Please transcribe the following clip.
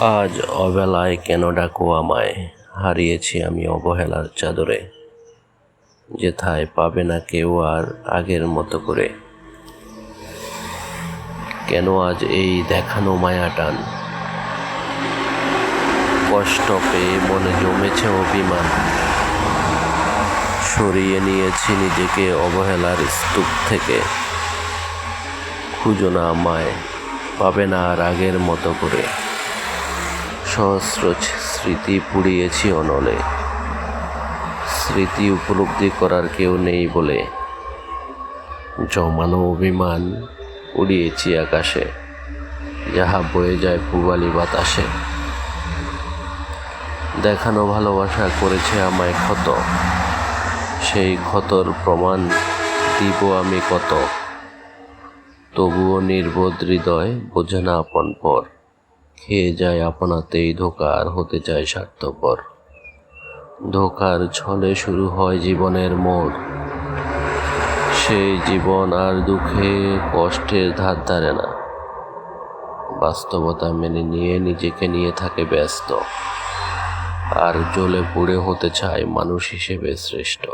আজ অবেলায় কেন ডাকো আমায়? হারিয়েছি আমি অবহেলার চাদরে। যেথায় পাবে না কেউ আর আগের মতো করে। কেন আজ এই দেখানো মায়া টান? কষ্ট পেয়ে মনে জমেছে অভিমান। সরিয়ে নিয়েছি নিজেকে অবহেলার স্তূপ থেকে। খুঁজো না আমায়, পাবে না আর আগের মতো করে। সহস্র স্মৃতি পুড়িয়েছি অনলে। স্মৃতি উপলব্ধি করার কেউ নেই বলে জমানো অভিমান উড়িয়েছি আকাশে, যাহা বয়ে যায় পুবালি বাতাসে। দেখানো ভালোবাসা করেছে আমায় ক্ষত, সেই ক্ষতর প্রমাণ দিব আমি কত। তবুও নির্বোধ হৃদয় বোঝে না আপন পর। খেয়ে যায় আপনাতেই ধোকা আর হতে চায় স্বার্থপর। ধোকার ছলে শুরু হয় জীবনের মোড়। সেই জীবন আর দুঃখে কষ্টের ধার ধারে না। বাস্তবতা মেনে নিয়ে নিজেকে নিয়ে থাকে ব্যস্ত। আর জ্বলে পুড়ে হতে চায় মানুষ হিসেবে শ্রেষ্ঠ।